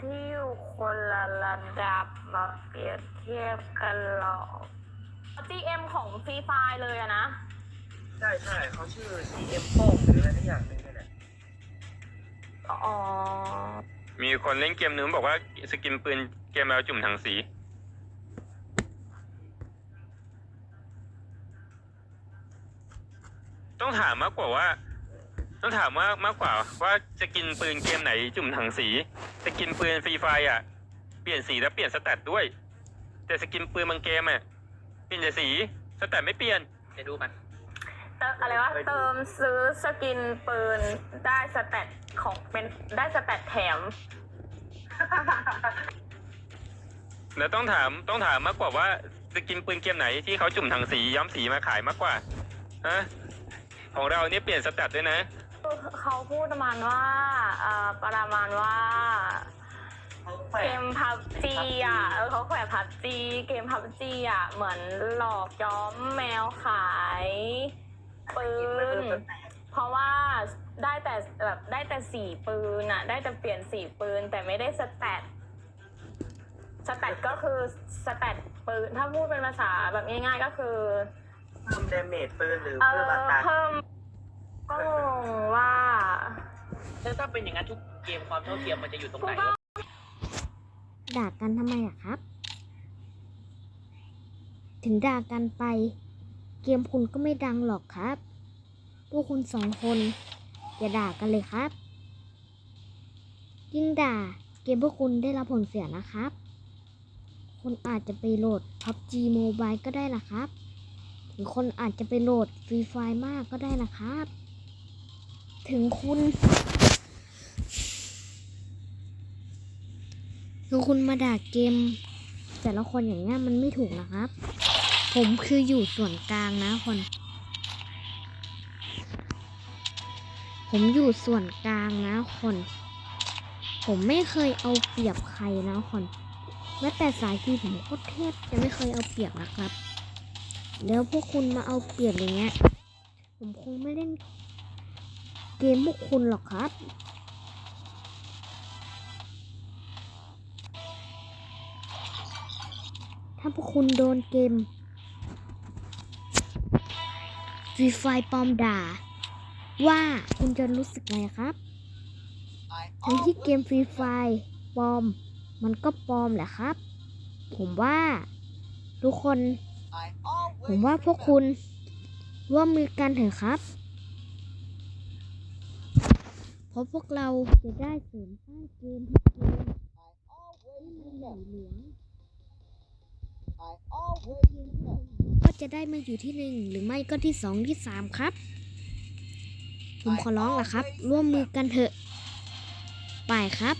ที่อยู่คนละระดับมาเปรียบเทียบกันหรอก GM ของฟรีไฟเลยอะนะ ใช่ใช่เขาชื่อ CM โป้งหรืออะไรสักอย่างหนึ่งนี่แหละอ๋อ มีคนเล่นเกมนึงบอกว่าสกินปืนเกมเราจุ่มถังสี ต้องถามมากกว่าว่า ต้องถามว่ามากกว่าว่าจะกินปืนเกมไหนจุ่มถังสี จะกินปืนฟรีไฟอะ เปลี่ยนสีแล้วเปลี่ยนสแตทด้วย แต่สกินปืนบางเกมอะเปลี่ยนแต่สีสแตทไม่เปลี่ยนจะดูมันเติมอะไรวะเติมซื้อสกินปืนได้สแตทของเป็นได้สแตทแถม แล้วต้องถามต้องถามมากกว่าว่าจะกินปืนเกมไหนที่เขาจุ่มถังสีย้อมสีมาขายมากกว่าฮะของเราเนี่ยเปลี่ยนสแตทด้วยนะ เขาพูดประมาณว่าเอ่อประมาณว่า เกมพับจีอะเออเขาแขวะพับจีเกมพับจีอะ เหมือนหลอกย้อมแมวขายปืนเพราะว่าได้แต่แบบได้แต่สีปืนอะ ได้แต่เปลี่ยนสีปืน แต่ไม่ได้สแตทสแตทก็คือสแตทปืน ถ้าพูดเป็นภาษาแบบง่ายๆก็คือเพิ่มดาเมจปืนหรือเอเพิ่มออัตราเพิ่มก็งงว่า แล้วถ้าเป็นอย่างนั้นทุกเกมความเท่าเทียมมันจะอยู่ตรงไหนด่ากันทำไมอะครับ ถึงด่ากันไป เกมคุณก็ไม่ดังหรอกครับ พวกคุณสองคนอย่าด่ากันเลยครับ ยิ่งด่าเกมพวกคุณได้รับผลเสียนะครับ คนอาจจะไปโหลด PUBG Mobile ก็ได้นะครับ หรือคนอาจจะไปโหลด Free Fire มากก็ได้นะครับ ถึงคุณ คือคุณมาด่าเกม แต่ละคนอย่างเงี้ยมันไม่ถูกนะครับ ผมคืออยู่ส่วนกลางนะคน ผมอยู่ส่วนกลางนะคน ผมไม่เคยเอาเปรียบใครนะคนแม้แต่สายทีผมก็แทบจะไม่เคยเอาเปรียบนะครับแล้วพวกคุณมาเอาเปรียบอย่างเงี้ย ผมคงไม่เล่นเกมพวกคุณหรอกครับ พวกคุณโดนเกมฟรีไฟปลอมด่า ว่าคุณจะรู้สึกไงครับ ทั้งที่เกมฟรีไฟปลอม มันก็ปลอมแหละครับ ผมว่าทุกคน ผมว่าพวกคุณร่วมมือกันเถอะครับ เพราะพวกเราจะได้เสริมสร้างเกมทุกเกมให้มันใหญ่หลวง ก็จะได้มาอยู่ที่หนึ่งหรือไม่ก็ที่สองที่สามครับ ผมขอร้องล่ะครับ ร่วมมือกันเถอะ ไปครับ